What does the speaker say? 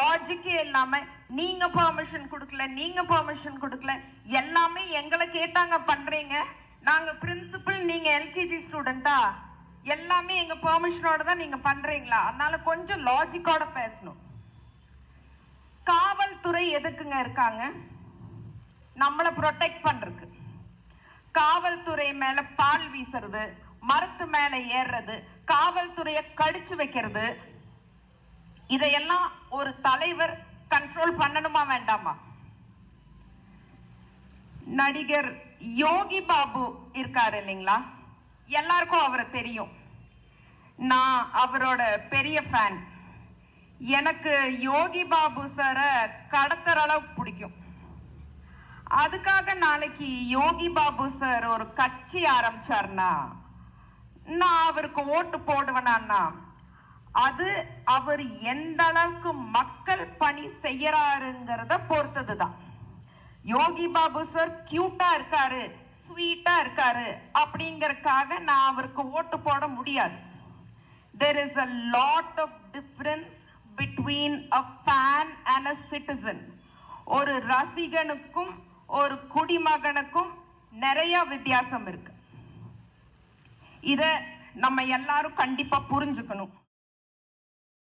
லாஜிக்கே இல்லாம நீங்க பர்மிஷன் கொடுக்கல நீங்க பர்மிஷன் கொடுக்கல எல்லாமே எங்களை கேட்டாங்க பண்றீங்க. நாங்க பிரின்சிபல் நீங்க எல்கேஜி ஸ்டூடெண்டா எல்லாமே எங்க பெர்மிஷனோட தான் நீங்க பண்றீங்களா? அதனால கொஞ்சம் லாஜிக்கோட பேசணும். காவல்துறை எதுக்குங்க இருக்காங்க? நம்மளை ப்ரொடெக்ட் பண்றதுக்கு. காவல்துறை மேல பால் வீசுறது மரத்து மேல ஏறுறது காவல்துறையை கடிச்சு வைக்கிறது இதையெல்லாம் ஒரு தலைவர் கண்ட்ரோல் பண்ணணுமா வேண்டாமா? நடிகர் யோகி பாபு இருக்காரு இல்லைங்களா? எல்லாருக்கும் அவரை தெரியும். நான் அவரோட பெரிய ஃபேன் எனக்கு யோகி பாபு சாரை கடத்துற அளவுக்கு பிடிக்கும். அதுக்காக நாளைக்கு யோகி பாபு சார் ஒரு கட்சி ஆரம்பிச்சார்னா நான் அவருக்கு ஓட்டு போடுவேனான்னா அது அவர் எந்த அளவுக்கு மக்கள் பணி செய்யறாருங்கிறத பொறுத்ததுதான். யோகி பாபு சார் கியூட்டா இருக்காரு ஸ்வீட்டா இருக்காரு அப்படிங்கறக்காக நான் அவருக்கு ஓட்டு போட முடியாது. There is a lot of difference between a fan and a citizen ஒரு ரசிகனுக்கும் ஒரு குடிமகனுக்கும் நிறைய வித்தியாசம் இருக்கு. இத நம்ம எல்லாரும் கண்டிப்பா புரிஞ்சுக்கணும்.